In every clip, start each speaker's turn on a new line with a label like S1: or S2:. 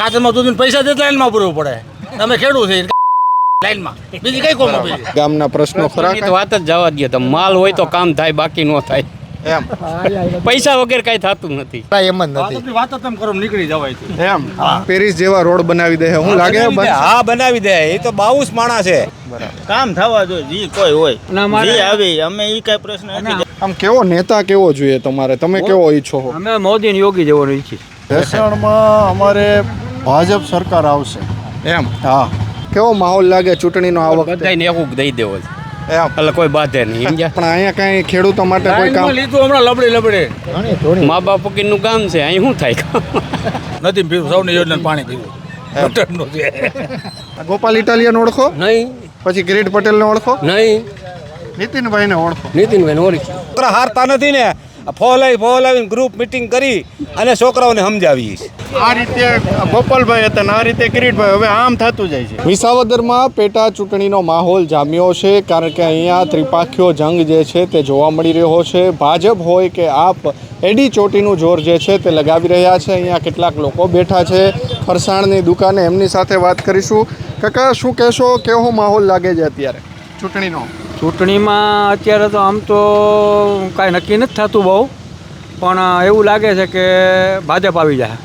S1: ખાતરમાં દૂધ પૈસા દે લાઈનમાં પૂરવું પડે. તમે ખેડૂત છે લાઈનમાં. બીજી કઈ કોમ
S2: ગામના પ્રશ્નો ખરા
S3: વાત જ જવા દે તમે માલ હોય તો કામ થાય બાકી ન થાય.
S2: એમ.
S3: પૈસા વગર કાંઈ થતું નથી.
S2: એમ જ નથી.
S1: વાત તમે કરો નીકળી જવાય
S2: એમ. પેરિસ જેવા રોડ બનાવી દે હું લાગે
S4: હા બનાવી દે. એ તો બાઉસ માણા છે.
S5: કામ થવા જોઈએ જી કોઈ હોય. જી આવી અમે એ કઈ પ્રશ્ન નથી
S2: આમ કેવો નેતા કેવો જોઈએ તમારે? તમે કેવો ઈચ્છો
S6: અમે મોદી યોગી જવાનું ઈચ્છી
S7: ભેસાણમાં અમારે ભાજપ સરકાર આવશે.
S2: એમ?
S7: હા.
S2: કેવો માહોલ લાગે ચૂંટણીનો આ વખતે?
S3: બધાને એકુક દઈ દેવો છે.
S2: એમ.
S3: એટલે કોઈ બાધે નહીં સમજ્યા?
S2: પણ અહીંયા કઈ ખેડૂતો માટે કોઈ કામ?
S1: લીધું હમણાં લબડી લબડે.
S3: મા બાપનું કામ છે અહીં શું થાય?
S1: નથી પીવું સૌની યોજના પાણી પીવું.
S2: ગોપાલ ઇટાલિયન ઓળખો?
S3: નહીં.
S2: પછી કિરીટ પટેલને ઓળખો?
S3: નહીં.
S2: નીતિનભાઈને ઓળખો.
S3: નીતિનભાઈ ઓળખી.
S4: હારતા નથી ને. ફોલાવી ફોલાવીને ગ્રુપ મિટિંગ કરી અને છોકરાઓને સમજાવી.
S7: આ રીતે ગોપાલભાઈ હતા આ રીતે કિરીટભાઈ હવે આમ થતું જાય છે.
S2: વિસાવદરમાં પેટા ચૂંટણીનો માહોલ જામ્યો છે કારણ કે અહીંયા ત્રિપાખીઓ જંગ જે છે તે જોવા મળી રહ્યો છે. ભાજપ હોય કે આપ એડી ચોટીનું જોર જે છે તે લગાવી રહ્યા છે. અહીંયા કેટલાક લોકો બેઠા છે. ફરસાણની દુકાને એમની સાથે વાત કરીશું. કાકા શું કહેશો? કેવો માહોલ લાગે છે અત્યારે ચૂંટણીનો?
S6: ચૂંટણીમાં અત્યારે તો આમ તો કાંઈ નક્કી નથી થતું બહુ પણ એવું લાગે છે કે ભાજપ આવી જાય.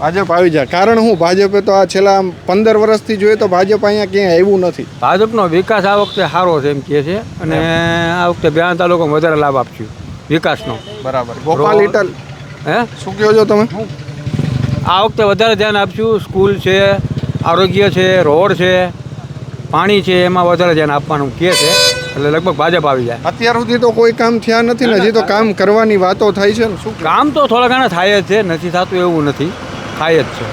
S2: ભાજપ આવી જાય. કારણ હું ભાજપે તો આ છેલ્લા પંદર વર્ષથી જોઈએ તો ભાજપ અહીંયા ક્યાંય આવ્યું નથી.
S6: ભાજપનો વિકાસ આ વખતે સારો છે એમ કહે છે અને આ વખતે બ્યાન તાલુકામાં વધારે લાભ આપશું વિકાસનો.
S2: બરાબર. ગોપાલ. ઇટલ.
S6: હે?
S2: શું કહો છો તમે?
S6: આ વખતે વધારે ધ્યાન આપશું સ્કૂલ છે આરોગ્ય છે રોડ છે પાણી છે એમાં વધારે ધ્યાન આપવાનું કહે છે. એટલે લગભગ ભાજપ આવી જાય.
S2: અત્યાર સુધી તો કોઈ કામ થયા નથી ને હજી તો કામ કરવાની વાતો થાય છે ને શું
S6: કામ તો થોડા ઘણા થાય જ છે નથી થતું એવું નથી થાય જ છે.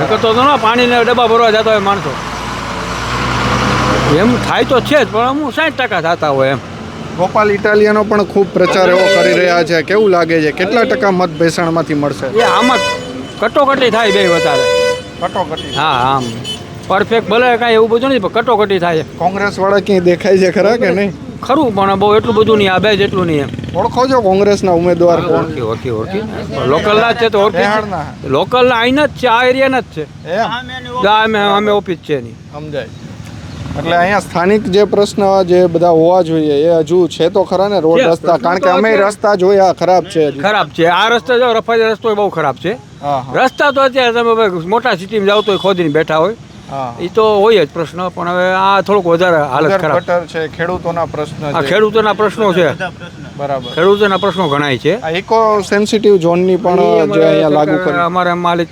S6: નકર તો ના પાણીના ડબ્બા ભરવા જતા હોય માણસો. એમ થાય તો છે જ પણ અમુક સાઠ ટકા થતા હોય એમ.
S2: ગોપાલ ઇટાલિયનો પણ ખૂબ પ્રચાર એવો કરી રહ્યા છે. કેવું લાગે છે? કેટલા ટકા મત ભેસાણમાંથી મળશે?
S6: એ આમાં કટોકટી થાય બે વધારે.
S2: કટોકટી.
S6: હા આમ. પરફેક્ટ ભલે કાંઈ એવું બધું નથી પણ કટોકટી થાય
S2: કોંગ્રેસ વાળા ક્યાંય દેખાય છે ખરા કે નહીં?
S6: ખરું પણ બહુ એટલું બધું નહીં આ બે જેટલું નહીં એમ.
S2: ઓળખો છો કોંગ્રેસના ઉમેદવાર કોણ
S6: ઓળખી ઓળખી ઓળખી. લોકલના જ છે તો ઓળખી. લોકલના અહીંના જ છે આ એરિયાના જ છે. અમે અમે ઓફિસ છે નહીં
S2: સમજાય. એટલે અહીંયા સ્થાનિક જે પ્રશ્ન જે બધા હોવા જોઈએ એ હજુ છે તો ખરા ને? રોડ રસ્તા કારણ કે અમે રસ્તા જોયા ખરાબ છે
S6: ખરાબ છે. આ રસ્તા જો રફાઈ રસ્તો બહુ ખરાબ છે. રસ્તા તો અત્યારે તમે મોટા સિટીમાં જાવ તો ખોદીને બેઠા હોય. એ તો હોય જ પ્રશ્ન પણ હવે આ થોડુંક વધારે હાલત ખરાબ.
S2: છે ખેડૂતોના પ્રશ્ન
S6: આ ખેડૂતોના પ્રશ્નો છે.
S2: બરાબર.
S6: ખેડૂતોના પ્રશ્નો ઘણાય છે.
S2: આ ઇકો સેન્સિટિવ ઝોનની પણ જે અહીંયા લાગુ કરે.
S6: અમારે માલિક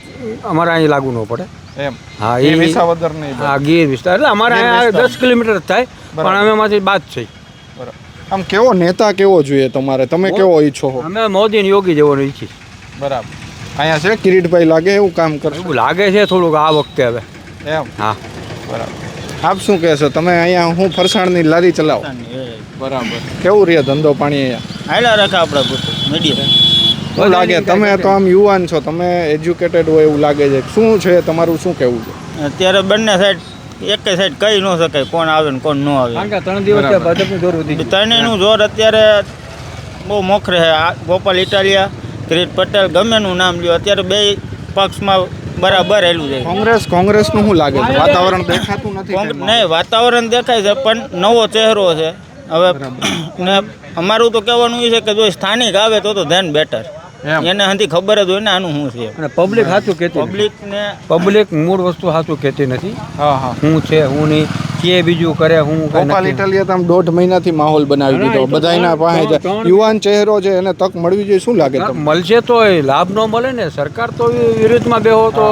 S6: અમારે અહીં લાગુ ન પડે.
S2: એમ.
S6: હા
S2: એ વિસાવદર નહીં
S6: હા ગીર વિસ્તાર એટલે અમારે અહીંયા દસ કિલોમીટર થાય પણ અમે એમાંથી બાદ છે
S2: બરાબર. આમ કેવો નેતા કેવો જોઈએ તમારે? તમે કેવો ઈચ્છો છો
S6: અમે મોદી ને યોગી જવાનું ઈચ્છી
S2: બરાબર. અહીંયા છે કિરીટભાઈ લાગે એવું કામ કરશે?
S6: લાગે છે થોડુંક આ વખતે હવે.
S2: એમ?
S6: હા.
S2: બરાબર. આપ શું કહેશો? તમે અહીંયા હું ફરસાણની લારી ચલાવો? બરાબર. કેવું રહે ધંધો પાણી અહીંયા?
S5: હાલા રાખે આપણે મીડિયમ.
S2: શું લાગે? તમે તો આમ યુવાન છો તમે એજ્યુકેટેડ હોય એવું લાગે છે. શું છે તમારું શું કહેવું છે?
S5: અત્યારે બંને સાઈડ એક સાઈડ કહી ન શકાય કોણ આવે ને કોણ ન આવે.
S6: ત્રણ દિવસ ભાજપનું જોર વધી
S5: ત્રણેયનું જોર અત્યારે બહુ મોખરે છે. આ ગોપાલ ઇટાલિયા કિરીટ પટેલ ગમેનું નામ લ્યો. અત્યારે બે પક્ષમાં બરાબર હેલું છે.
S2: કોંગ્રેસ કોંગ્રેસનું શું લાગે છે? વાતાવરણ દેખાતું નથી
S5: નહીં વાતાવરણ દેખાય છે પણ નવો ચહેરો છે. હવે ને અમારું તો કહેવાનું એ છે કે જો સ્થાનિક આવે તો તો ધ્યાન બેટર. એને હંધી ખબર જ હોય ને આનું શું છે.
S6: અને પબ્લિક સાચું કહેતી પબ્લિક
S5: ને
S6: પબ્લિક મૂળ વસ્તુ સાચું કહેતી નથી.
S2: હા હા.
S6: હું છે હું નહીં? કે બીજું કરે હું
S2: ગોપાલ. ઇટાલિયા તો આમ દોઢ મહિનાથી માહોલ બનાવી દીધો. બધાના પાસે યુવાન ચહેરો છે એને તક મળવી જોઈએ. શું લાગે
S6: મળશે તો એ લાભ ન મળે ને સરકાર તો એ વિરુદ્ધમાં બેહો તો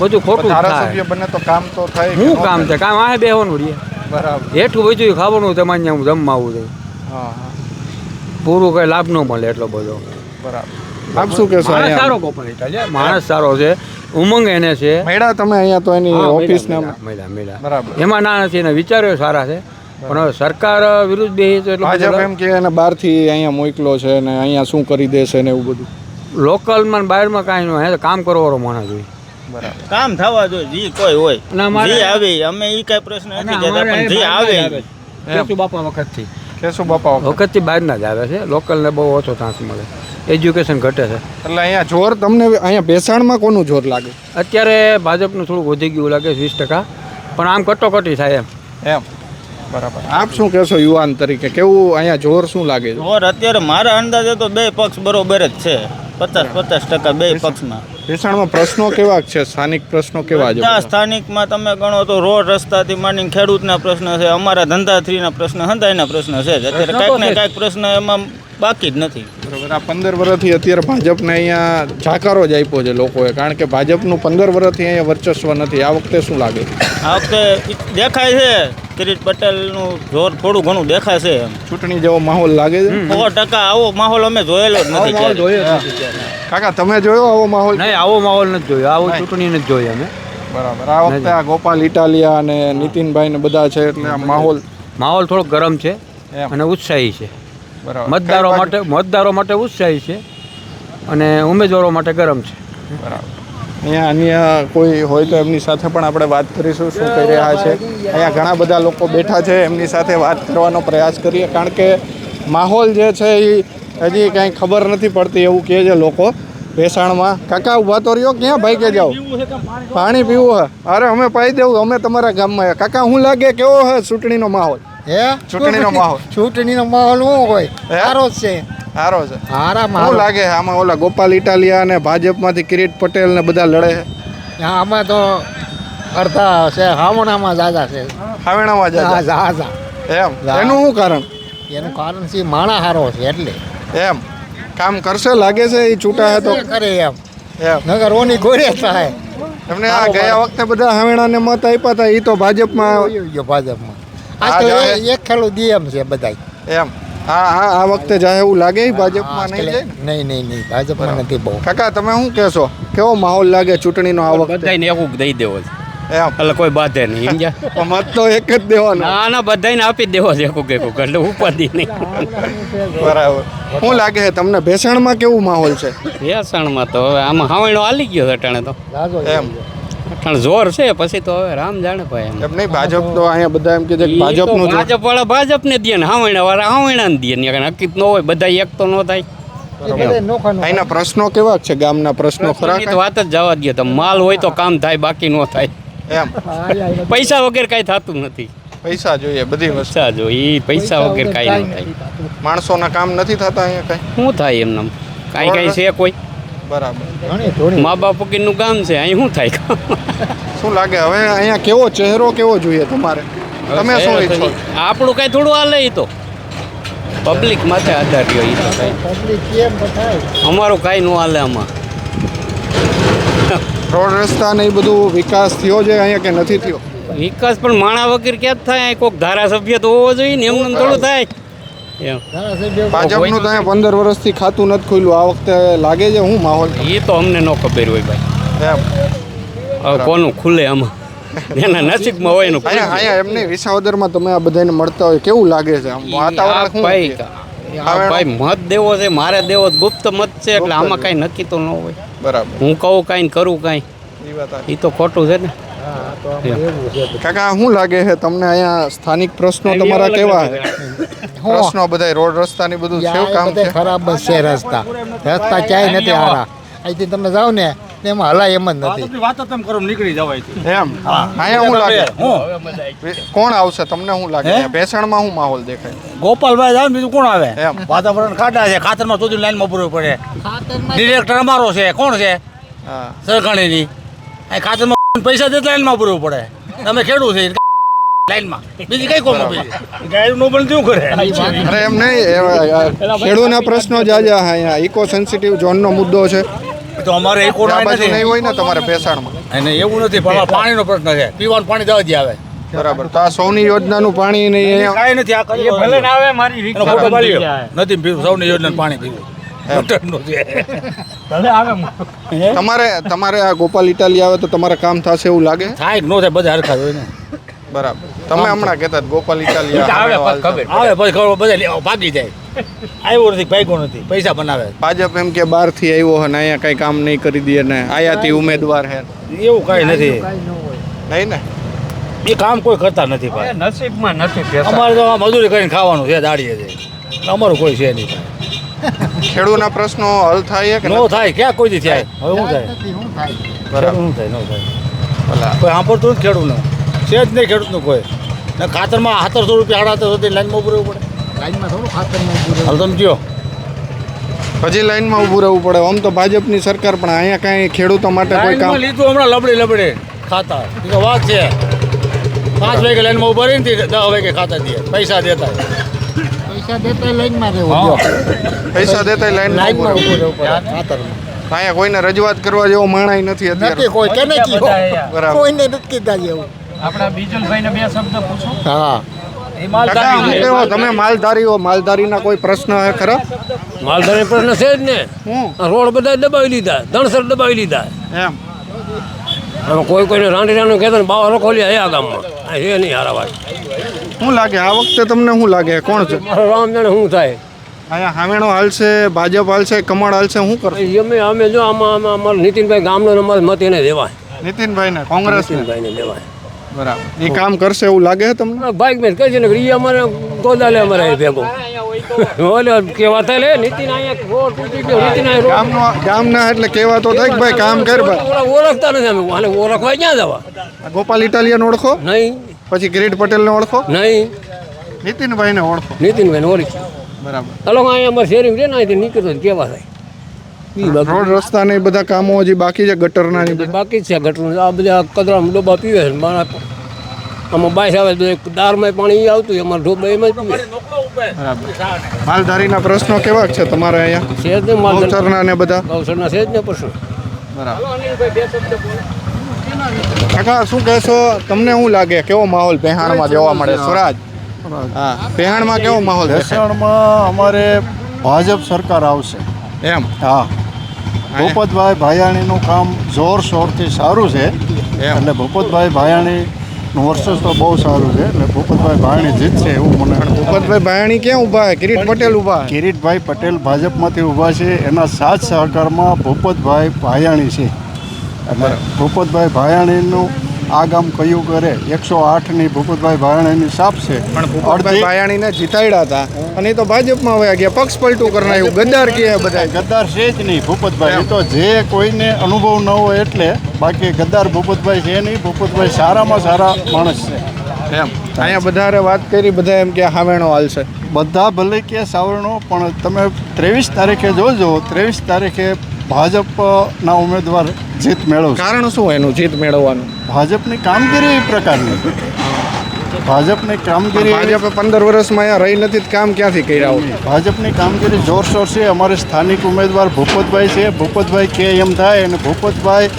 S6: બધું ખોટું
S2: ધારાસભ્ય બને તો કામ તો થાય
S6: શું કામ છે કામ આ બેહવાનું રહીએ
S2: બરાબર.
S6: હેઠું બધું ખાવાનું તમારે હું જમવાનું છે.
S2: હા હા.
S6: પૂરું કઈ લાભ ન મળે એટલો બધો.
S2: બરાબર. આપ શું કહેશો
S6: માણસ સારો ગોપાલ ઇટાલિયા માણસ સારો છે. ઉમંગ એને છે.
S2: મેળા તમે અહીંયા તો એની ઓફિસ
S6: મેળા મેળા.
S2: બરાબર.
S6: એમાં ના નથી એના વિચારો સારા છે. પણ હવે સરકાર વિરુદ્ધ બે તો એટલે
S2: ભાજપ એમ કે એને બહારથી અહીંયા મોકલો છે ને અહીંયા શું કરી દેશે ને એવું બધું.
S6: લોકલમાં બહારમાં કાંઈ નહીં હોય કામ કરવાનો માણસ હોય.
S2: બરાબર.
S5: કામ થવા જોઈએ જી કોઈ હોય.
S6: ના
S5: જી આવે અમે એ કઈ પ્રશ્ન નથી કહેતા પણ જી આવે
S6: બાપા વખતથી.
S2: કેશુ બાપા વખત?
S6: વખતથી બહારના જ આવે છે. લોકલને બહુ ઓછો ચાન્સ મળે. એજ્યુકેશન ઘટે છે.
S2: એટલે અહીંયા જોર તમને અહીંયા બેસાણમાં કોનું જોર લાગે?
S6: અત્યારે ભાજપનું થોડુંક વધી ગયું લાગે વીસ ટકા. પણ આમ કટોકટી થાય એમ.
S2: એમ. બરાબર. આપ શું કહેશો યુવાન તરીકે? કેવું અહીંયા જોર શું લાગે છે?
S5: ઓર અત્યારે મારા અંદાજે તો બે પક્ષ બરોબર જ છે. પચાસ પચાસ ટકા બે પક્ષમાં.
S2: ભેસાણમાં પ્રશ્નો કેવા છે? સ્થાનિક પ્રશ્નો કેવા છે?
S5: બધા સ્થાનિકમાં તમે ગણો તો રોડ રસ્તાથી માંડીને ખેડૂતના પ્રશ્ન છે અમારા ધંધાથ્રીના પ્રશ્ન હંધાઈના પ્રશ્ન છે. જ અત્યારે કાંઈક ને કાંઈક પ્રશ્ન એમાં બાકી જ નથી.
S2: બરાબર. આ પંદર વર્ષથી અત્યારે ભાજપને અહીંયા જાકારો જ આપ્યો છે લોકોએ કારણ કે ભાજપનું પંદર વર્ષથી અહીંયા વર્ચસ્વ નથી. આ વખતે શું લાગે?
S5: આ વખતે દેખાય છે. કિરીટ પટેલનું જોર થોડું ઘણું દેખાશે એમ.
S2: ચૂંટણી જેવો માહોલ લાગે છે?
S5: સો ટકા આવો માહોલ અમે જોયેલો જ નથી જોયો
S2: કાકા તમે જોયો આવો માહોલ?
S6: નહીં આવો માહોલ નથી જોયો. આવો ચૂંટણી નથી જોઈ અમે.
S2: બરાબર. આ વખતે આ ગોપાલ ઇટાલિયા અને નીતિનભાઈ ને બધા છે એટલે આ માહોલ
S6: માહોલ થોડો ગરમ છે. અને ઉત્સાહી છે.
S2: બરાબર.
S6: મતદારો માટે મતદારો માટે ઉત્સાહી છે અને ઉમેદવારો માટે ગરમ છે.
S2: બરાબર. અહીંયા અન્ય કોઈ હોય તો એમની સાથે પણ આપણે વાત કરીશું શું કહી રહ્યા છે. અહીંયા ઘણા બધા લોકો બેઠા છે એમની સાથે વાત કરવાનો પ્રયાસ કરીએ. કારણ કે માહોલ જે છે એ હજી કાંઈ ખબર નથી પડતી એવું કહે છે લોકો વેસાણમાં કાકા ઊભા તો રહ્યો? ક્યાં ભાઈ કે જાઓ? પાણી પીવું હે? અરે અમે પાઈ દેવું અમે તમારા ગામમાં કાકા શું લાગે કેવો હે ચૂંટણીનો માહોલ?
S7: હે?
S2: ચૂંટણીનો માહોલ.
S7: ચૂંટણીનો માહોલ શું હોય સારો જ છે.
S2: સારો છે.
S7: હારા
S2: શું લાગે આમાં ઓલા ગોપાલ ઇટાલિયા અને ભાજપમાંથી કિરીટ પટેલ ને બધા લડે છે?
S7: આમાં તો અડધા છે હાવણામાં જાજા છે.
S2: હાવેણામાં જાજા?
S7: જાજા.
S2: એમ? એનું શું કારણ?
S7: એનું કારણ છે માણા હારો છે એટલે.
S2: એમ? કામ કરશે લાગે છે એ છૂટા હે તો?
S7: કરે એમ.
S2: એમ.
S7: નગર ઓની ગોરે થાય.
S2: એમને આ ગયા વખતે બધા હાવેણાને મત આપ્યા હતા એ તો ભાજપમાં
S7: આવી ગયો ભાજપમાં.
S2: આ
S7: તો એક ખેલું દીએમ છે બધાય.
S2: એમ. હા હા આ વખતે જાય એવું લાગે ભાજપમાં નહીં જાય?
S7: નહીં નહીં નહીં ભાજપમાં નથી બહુ.
S2: કાકા તમે શું કહેશો? કેવો માહોલ લાગે ચૂંટણીનો આ વખતે?
S3: બધાને એવું દઈ દેવો છે.
S2: એમ.
S3: એટલે કોઈ બાધે નહીં સમજ્યા?
S2: મત તો એક જ દેવાનો.
S3: ના ના બધાને આપી જ દેવો છે એકું એકું એટલે ઉપાધિ નહીં.
S2: બરાબર. શું લાગે છે તમને ભેસણમાં કેવું માહોલ છે?
S3: ભેસણમાં તો હવે આમાં હાવણો હાલી ગયો છે અટાણે તો.
S2: એમ.
S3: અટાણે જોર છે પછી તો હવે રામ જાણે ભાઈ એમ.
S2: નહીં ભાજપ તો અહીંયા બધા એમ કે છે કે ભાજપનું
S3: ભાજપ વાળા ભાજપ ને દે ને હાવણા વાળા હાવણા ને દે ને નક્કી ન હોય બધા એક તો ન થાય.
S2: અહીંના પ્રશ્નો કેવા છે? ગામના પ્રશ્નો ખરા
S3: વાત જ જવા દે તો માલ હોય તો કામ થાય બાકી ન થાય.
S2: એમ.
S3: પૈસા વગર કાંઈ થતું નથી.
S2: પૈસા જોઈએ બધી વસ્તુ.
S3: જોઈએ જો એ પૈસા વગર કાંઈ ન થાય.
S2: માણસોના કામ નથી થતા અહીંયા કઈ?
S3: શું થાય એમને કાંઈ કાંઈ છે કોઈ?
S2: બરાબર.
S3: મા બાપ વગરનું ગામ છે અહીં શું થાય?
S2: શું લાગે? હવે અહીંયા કેવો ચહેરો કેવો જોઈએ તમારે? તમે શું ઈચ્છો?
S3: આપણું કાંઈ થોડું હાલે એ તો. પબ્લિક માથે આધાર રહ્યો એ તો કાંઈ.
S7: પબ્લિક કેમ થાય
S3: અમારું કાંઈ ન હાલે આમાં.
S2: રોડ રસ્તા ને એ બધું વિકાસ થયો છે અહીંયા કે નથી થયો?
S3: વિકાસ પણ માણા વગર ક્યાં જ થાય? કોઈક ધારાસભ્ય તો હોવો જોઈએ ને એમને થોડું થાય.
S2: ભાજપનું તો અહીંયા પંદર વર્ષથી ખાતું નથી ખુલ્યું આ વખતે લાગે છે હું માહોલ?
S3: એ તો અમને ન ખબર હોય ભાઈ. હવે કોનું ખુલે આમાં? એના નસીબમાં હોય એનું
S2: અહીંયા એમની વિસાવદરમાં તમે આ બધાને મળતા હોય કેવું લાગે છે આમ? વાતાવરણ
S3: ભાઈ આ ભાઈ મત દેવો છે મારે દેવો ગુપ્ત મત છે એટલે આમાં કાંઈ નક્કી તો ન હોય.
S2: બરાબર.
S3: હું કહું કાંઈ કરું કાંઈ.
S2: એ
S3: તો ખોટું છે ને.
S2: કાકા શું લાગે છે તમને અહીંયા સ્થાનિક પ્રશ્નો તમારા કેવા છે. પ્રશ્નો બધા રોડ રસ્તાની બધું કેવું કામ છે?
S7: ખરાબ જ છે રસ્તા. રસ્તા ક્યાંય નથી હારા. અહીંથી તમે જાઓ ને એમાં હલાય એમ જ નથી.
S1: વાત તમે કરો નીકળી જવાય
S2: એમ? અહીંયા હું? લાગે કોણ આવશે? તમને શું લાગે? ભેસાણમાં શું માહોલ દેખાય?
S1: ગોપાલભાઈ જાય બીજું કોણ આવે?
S2: એમ.
S1: વાતાવરણ ખાટા છે. ખાતરમાં સુધી લાઈનમાં પૂરવું પડે. ડિરેક્ટર અમારો છે. કોણ છે?
S2: હા.
S1: સરકાણીની અહીં ખાતરમાં પૈસા દેતા લાઈનમાં પૂરવું પડે. તમે ખેડૂત છે લાઈનમાં. બીજી કઈ કોમ ગાયનું પણ શું કરે?
S2: અરે એમ નહીં ખેડૂતના પ્રશ્નો જ આજે અહીંયા ઇકો સેન્સિટિવ ઝોનનો મુદ્દો છે.
S1: તો અમારે નથી.
S2: નહીં હોય ને તમારે ભેસાણમાં.
S1: અને એવું નથી પણ પાણીનો પ્રશ્ન છે. પીવાનું પાણી દવા જ આવે.
S2: બરાબર તો આ સૌની યોજનાનું પાણી નહીં અહીંયા
S1: કાંઈ નથી આ ભલે આવે મારી ફોટો નથી સૌની યોજના પાણી પીવું.
S2: તમારે તમારે આ ગોપાલ ઇટાલી આવે તો તમારે કામ થશે એવું લાગે?
S1: થાય કે નો થાય બધા હરખા હોય ને.
S2: બરાબર. તમે હમણાં કહેતા ગોપાલ ઇટાલી
S1: આવે પછી ખબર. આવે પછી ખબર બધા લેવા ભાગી જાય. આવ્યો નથી ભાગ્યો નથી. પૈસા બનાવે.
S2: ભાજપ એમ કે બહારથી આવ્યો હે ને અહીંયા કઈ કામ નહીં કરી દે ને આયાતી ઉમેદવાર હે.
S1: એવું કઈ નથી.
S2: નહીં ને?
S1: એ કામ કોઈ કરતા નથી ભાઈ.
S6: નસીબમાં નથી
S1: અમારે તો મજૂરી કરીને ખાવાનું છે દાડીએ છે. અમારું કોઈ છે નહીં.
S2: ખેડૂતના પ્રશ્નો હલ થાય કે
S1: નો થાય ક્યાં કોઈ દી થાય? હવે શું થાય?
S7: શું થાય.
S1: બરાબર શું થાય નો થાય. કોઈ સાંભળતું નથી ખેડૂતનું? છે જ નહીં ખેડૂતનું કોઈ. ને ખાતરમાં સત્તરસો રૂપિયા સાડા સુધી લાઈનમાં ઉભું રહેવું પડે.
S7: લાઈનમાં થોડું ખાતરમાં ઉભું રહેવું.
S1: હાલ તમે કયો.
S2: હજી લાઈનમાં ઊભું રહેવું પડે. આમ તો ભાજપની સરકાર પણ અહીંયા કાંઈ ખેડૂતો માટે કોઈ કામ
S1: લીધું હમણાં લબડે લબડે. ખાતા. એ તો વાત છે. પાંચ વાગે લાઈનમાં ઊભા રહીને ને દસ વાગે ખાતા દે પૈસા દેતા.
S7: પૈસા દેતા લાઈનમાં રહેવું
S2: પૈસા દેતા લાઈનમાં ઊભું રહેવું
S7: ખાતરમાં.
S2: અહીંયા કોઈને રજૂઆત કરવા જેવો માણાય નથી અત્યારે.
S7: કોઈ કે નથી
S2: બરાબર.
S7: કોઈને નથી કીધા જેવું
S6: આપણા બીજલભાઈને બે શબ્દ પૂછો.
S7: હા.
S6: એ
S2: તમે માલધારીઓ માલધારીના કોઈ પ્રશ્ન હે ખરા?
S8: માલધારી પ્રશ્ન છે જ ને.
S2: હું?
S8: રોડ બધા દબાવી લીધા ધણસર દબાવી લીધા.
S2: એમ.
S8: કોઈ કોઈને રાંડીરાનું કહેતો ને બાવા રખોલિયા હે આ ગામમાં. આ નહીં હારા વાત
S2: શું લાગે? આ વખતે તમને શું લાગે? કોણ છે?
S8: મારો શું થાય?
S2: અહીંયા હામેણો હાલશે ભાજપ હાલશે કમળ હાલશે શું કરશે?
S8: અમે અમે જો આમાં આમાં અમારા નીતિનભાઈ ગામનો અમારે મત એને દેવાય.
S2: નીતિનભાઈ ને કોંગ્રેસ
S8: નીતિનભાઈને દેવાય.
S2: બરાબર. એ કામ કરશે એવું લાગે તમને?
S8: બાઇક મેં કહે છે ને એ અમારે ગોદાલે અમારે ભેગો. ઓલે થાય લે નીતિન અહીંયા રોડ તૂટી ગયો નીતિન અહીંયા
S2: ગામનો એટલે થાય કે ભાઈ કામ કર ભાઈ.
S8: ઓળખતા નથી અમે. ઓળખવા ક્યાં જવા?
S2: ગોપાલ ઇટાલિયન ઓળખો?
S8: નહીં.
S2: પછી કિરીટ પટેલને ઓળખો?
S8: નહીં.
S2: નીતિનભાઈને ઓળખો.
S8: નીતિનભાઈને ઓળખી
S2: બરાબર.
S8: હલો અહીંયા અમારે શેરી છે ને અહીંથી નીકળતો કેવા થાય?
S2: રોડ રસ્તા ને બધા કામો હજી બાકી છે ગટરના ને
S8: બાકી છે ગટર આ બધા કદરા ડોબા પીવે છે મારા આમાં બાઈસ આવે દારમાં પાણી આવતું અમારા ડોબા એમાં જ પીવે.
S2: માલધારીના પ્રશ્નો કેવા છે તમારે અહીંયા?
S8: છે જ ને
S2: ગૌચરના ને બધા?
S8: ગૌસરના છે જ ને પ્રશ્ન.
S2: કાકા શું કહેશો? તમને શું લાગે? કેવો માહોલ પેહાણમાં જોવા મળે? સ્વરાજ? હા પેહાણમાં કેવો માહોલ દેખાય?
S9: અમારે ભાજપ સરકાર આવશે.
S2: એમ?
S9: હા. ભૂપતભાઈ ભાયાણીનું કામ જોરશોરથી સારું છે. એટલે ભૂપતભાઈ ભાયાણીનું તો બહુ સારું છે. એટલે ભૂપતભાઈ ભાયાણી જીતશે એવું મને
S2: ભૂપતભાઈ ભાયણી ક્યાં ઊભા કિરીટ પટેલ ઊભા
S9: કિરીટભાઈ પટેલ ભાજપમાંથી ઊભા છે. એના સાથ સહકારમાં ભૂપતભાઈ ભાયાણી છે. અને ભૂપતભાઈ ભાયાણીનું આ ગામ કયું કરે? એકસો આઠની ભૂપતભાઈ ભાયાણીની સાપ છે.
S2: પણ ભૂપતભાઈ ભાયાણીને જીતાડ્યા હતા. અને એ તો ભાજપમાં વયા ગયા પક્ષ પલટું કરી ગદ્દાર કે બધા
S9: ગદ્દાર છે જ નહીં ભૂપતભાઈ. એ તો જે કોઈને અનુભવ ન હોય એટલે બાકી ગદ્દાર ભૂપતભાઈ છે નહીં. ભૂપતભાઈ સારામાં સારા માણસ છે.
S2: એમ. અહીંયા બધારે વાત કરી બધા એમ કે હાવેણો હાલશે
S9: બધા ભલે કે સાવરણો પણ તમે ત્રેવીસ તારીખે જોજો ત્રેવીસ તારીખે ભાજપના ઉમેદવાર જીત મેળવશે.
S2: કારણ શું એનું જીત મેળવવાનું?
S9: ભાજપની કામગીરી એ પ્રકારની. ભાજપની કામગીરી
S2: ભાજપે પંદર વર્ષમાં અહીંયા રહી નથી તો કામ ક્યાંથી કર્યા હોય?
S9: ભાજપની કામગીરી જોરશોર છે. અમારે સ્થાનિક ઉમેદવાર ભૂપતભાઈ છે. ભૂપતભાઈ કે એમ થાય અને ભૂપતભાઈ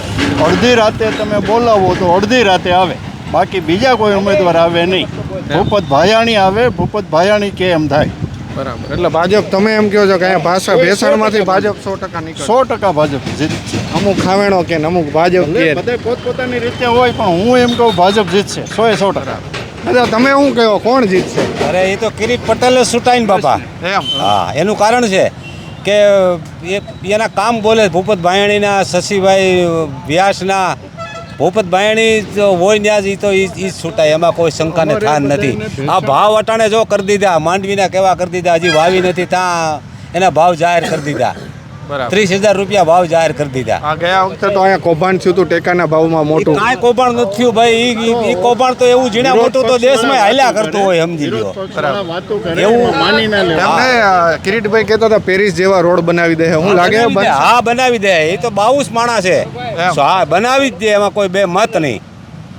S9: અડધી રાતે તમે બોલાવો તો અડધી રાતે આવે. બાકી બીજા કોઈ ઉમેદવાર આવે નહીં. ભૂપત ભાયાણી આવે ભૂપત ભાયાણી કે એમ થાય.
S2: બરાબર. એટલે ભાજપ તમે એમ કહો છો કે અહીંયા ભાષા ભેસાણમાંથી ભાજપ સો ટકા નીકળે.
S9: સો ટકા ભાજપ જીતશે
S2: અમુક ખાવેણો કે અમુક ભાજપ કે.
S9: બધા પોતપોતાની રીતે હોય પણ હું એમ કહું ભાજપ જીતશે. સો એ સો ટકા.
S2: અચ્છા તમે શું કહો? કોણ જીતશે?
S4: અરે એ તો કિરીટ પટેલ સુટાઈને બાપા.
S2: એમ.
S4: હા એનું કારણ છે કે એ એના કામ બોલે ભૂપત ભાયાણીના શશીભાઈ વ્યાસના ભૂપત ભાયાણી હોય ત્યાં જ એ તો એ જ છૂટાય એમાં કોઈ શંકાને થાન નથી. આ ભાવ અટાણે જો કરી દીધા માંડવીના કેવા કરી દીધા હજી વાવી નથી ત્યાં એના ભાવ જાહેર કરી દીધા. ત્રીસ હજાર રૂપિયા ભાવ જાહેર કરી દીધા.
S2: આ ગયા વખતે તો અહીંયા કૌભાંડ થયું હતું ટેકાના ભાવમાં મોટું.
S4: કાંઈ કૌભાંડ નથી થયું ભાઈ. એ ઈ- ઈ કૌભાંડ તો એવું ઝીણા મોટું તો દેશમાં હાલ્યા કરતું હોય સમજી
S9: લો
S4: એવું
S9: માની ના
S2: કિરીટભાઈ કહેતા હતા પેરિસ જેવા રોડ બનાવી દે. હું લાગે
S4: હા બનાવી દે. એ તો બાઉસ માણસ છે. હા બનાવી જ દે. એમાં કોઈ બે મત નહીં.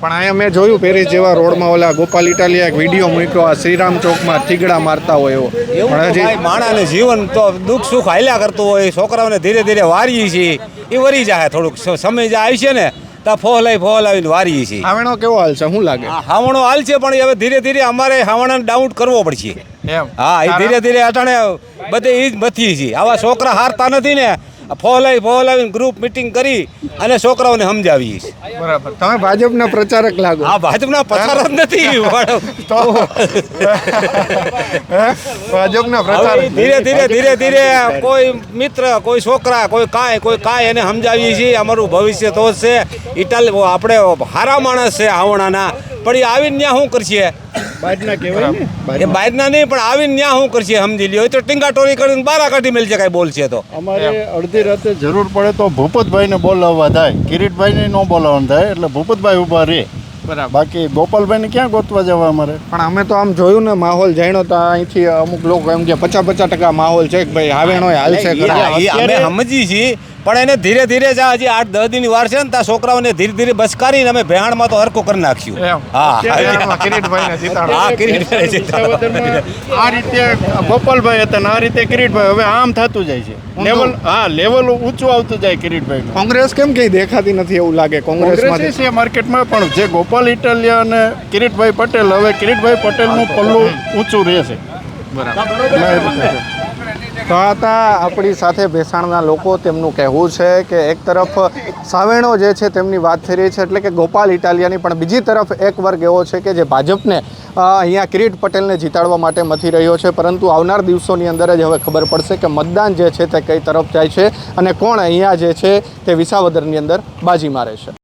S2: પણ અહીંયા મેં જોયું પેરિસ જેવા રોડમાં ઓલા ગોપાલ ઇટાલિયા એક વીડિયો મૂક્યો આ શ્રીરામ ચોકમાં થીગડા મારતા હોય એવો. પણ હજી
S4: માણાને જીવન તો દુઃખ સુખ હાલ્યા કરતું હોય છોકરાઓને ધીરે ધીરે વારીએ છીએ. એ વરી જાય થોડુંક સમય જે આવી છે ને ત્યાં ફોહલાઈ ફોહલાવીને વારીએ છીએ.
S2: હાવણો કેવો હાલ છે શું લાગે?
S4: હાવણો હાલ છે પણ હવે ધીરે ધીરે અમારે હાવણાને ડાઉટ કરવો પડશે. હા એ ધીરે ધીરે અટાણે બધે એ જ મથીએ છીએ. આવા છોકરા હારતા નથી ને આ ફોહલાઈ ફોહલાવીને ગ્રુપ મિટિંગ કરી અને છોકરાઓને સમજાવીએ
S2: બરાબર. તમે ભાજપના પ્રચારક લાગો.
S4: હા ભાજપના પ્રચારક નથી
S2: ભાજપના પ્રચારક.
S4: ધીરે ધીરે ધીરે ધીરે કોઈ મિત્ર કોઈ છોકરા કોઈ કાંઈ કોઈ કાંઈ એને સમજાવીએ છીએ અમારું ભવિષ્ય તો છે. ઇટાલી આપણે હારા માણસ છે આવણાના. પણ એ આવીને ત્યાં શું કરશે?
S9: બાજના કહેવાય ને?
S4: એ બહારના નહીં પણ આવીને ત્યાં શું કરશે સમજી લ્યો. તો ટીંગાટોરી કરીને બારા કાઢી મેલશે કાંઈ બોલશે તો.
S9: અમારે અડધી રાતે જરૂર પડે તો ભૂપતભાઈને બોલાવવા થાય. કિરીટભાઈને ન બોલાવવાનું થાય એટલે ભૂપતભાઈ ઊભા રહે.
S2: બરાબર.
S9: બાકી ગોપાલભાઈને ક્યાં ગોતવા જવા અમારે?
S2: પણ અમે તો આમ જોયું ને માહોલ જાણ્યો તો અહીંથી અમુક લોકો એમ કે પચાસ પચાસ ટકા માહોલ છે કે ભાઈ હાવેણો હાલશે હાલ
S4: છે અમે સમજી છીએ પણ એને ધીરે ધીરે જ હજી આઠ દસ દિન વાર છે ને ત્યાં છોકરાઓને ધીરે ધીરે બસકારીને અમે ભેહાણમાં તો હરકો કરી નાખ્યું. હા કિરીટભાઈ
S9: આ રીતે ગોપાલભાઈ હતા આ રીતે કિરીટભાઈ હવે આમ થતું જાય છે. લેવલ હા લેવલ ઊંચું આવતું જાય કિરીટભાઈ
S2: કોંગ્રેસ કેમ કઈ દેખાતી નથી એવું લાગે
S9: કોંગ્રેસ છે માર્કેટમાં પણ જે ગોપાલ ઇટાલિયા અને કિરીટભાઈ પટેલ હવે કિરીટભાઈ પટેલનું પલ્લું ઊંચું રહેશે.
S2: તો આ હતા આપણી સાથે ભેસાણના લોકો. તેમનું કહેવું છે કે એક તરફ સાવેણો જે છે તેમની વાત થઈ રહી છે, એટલે કે ગોપાલ ઇટાલિયાની, પણ બીજી તરફ એક વર્ગ એવો છે કે જે ભાજપને અહીંયા કિરીટ પટેલને જીતાડવા માટે મથી રહ્યો છે. પરંતુ આવનાર દિવસોની અંદર જ હવે ખબર પડશે કે મતદાન જે છે તે કઈ તરફ જાય છે અને કોણ અહીંયા જે છે તે વિસાવદરની અંદર બાજી મારે છે